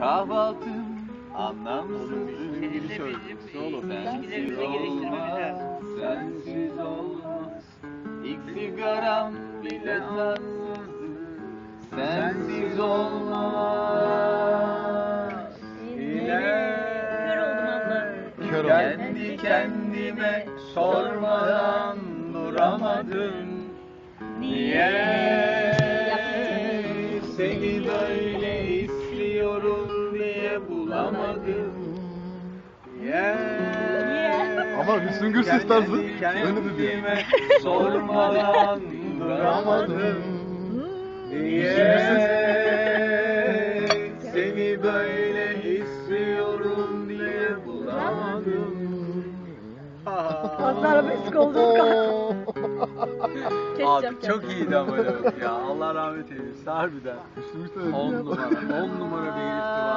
Kahvaltım anlamsızdı. Sensiz olmaz, sensiz olmaz. İlk sigaram bile tatsızdı. Sensiz olmaz. Kör oldum abla. Kör. Kendi kendime sormadan duramadım. Niye seni böyle bulamadım. Niye? Ama Müslüm Gürses tarzı. Öyle dedi. Kendime sormadan duramadım. Niye seni böyle istiyorum diye bulamadım. Fazla arabesk oldum kanka. Abi çok iyiydi ama ya. Allah rahmet eylesin harbiden. Müslüm Gürses. 10 numara, 10 numara bir herifti var.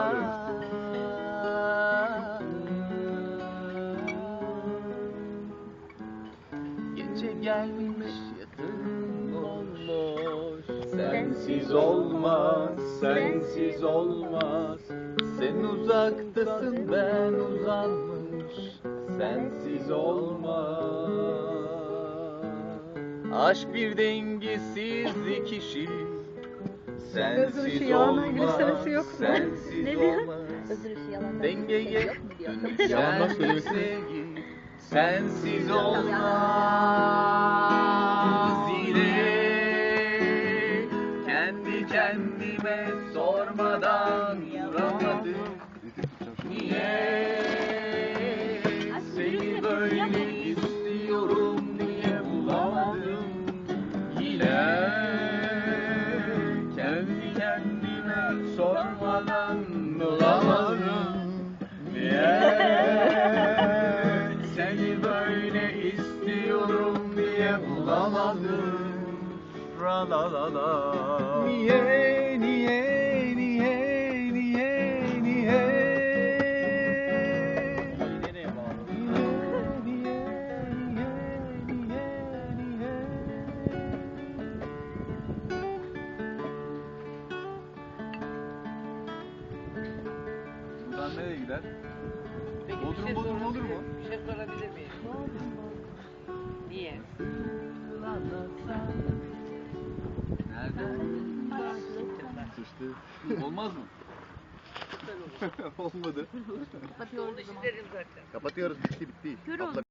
Gece gelmiş yatağım bomboş Sensiz olmaz, sensiz olmaz. Sen uzaktasın ben uzanmış. Sensiz olmaz. Aşk bir dengesiz iki kişi Sensiz Gözüm yalan olmaz, gülümsemesi yok mu? Ne diyor? Özür Dengeye mu diyor? Yalandan dönüşen söylemesi. Sensiz olmaz yine Kendi kendime sormadan sormadan bulamadım Niye? Seni böyle istiyorum diye bulamadım Ra la la la. Niye niye Buradan nereye gider? Peki Bodrum, bir şey Bodrum sorabilir olur mu? Bir şey sorabilir miyim? Niye? Nereden? Sıçtı. Olmaz mı? Olmadı. Oldu işlerim zaten. Kapatıyoruz bitti bitti. Kör Abla.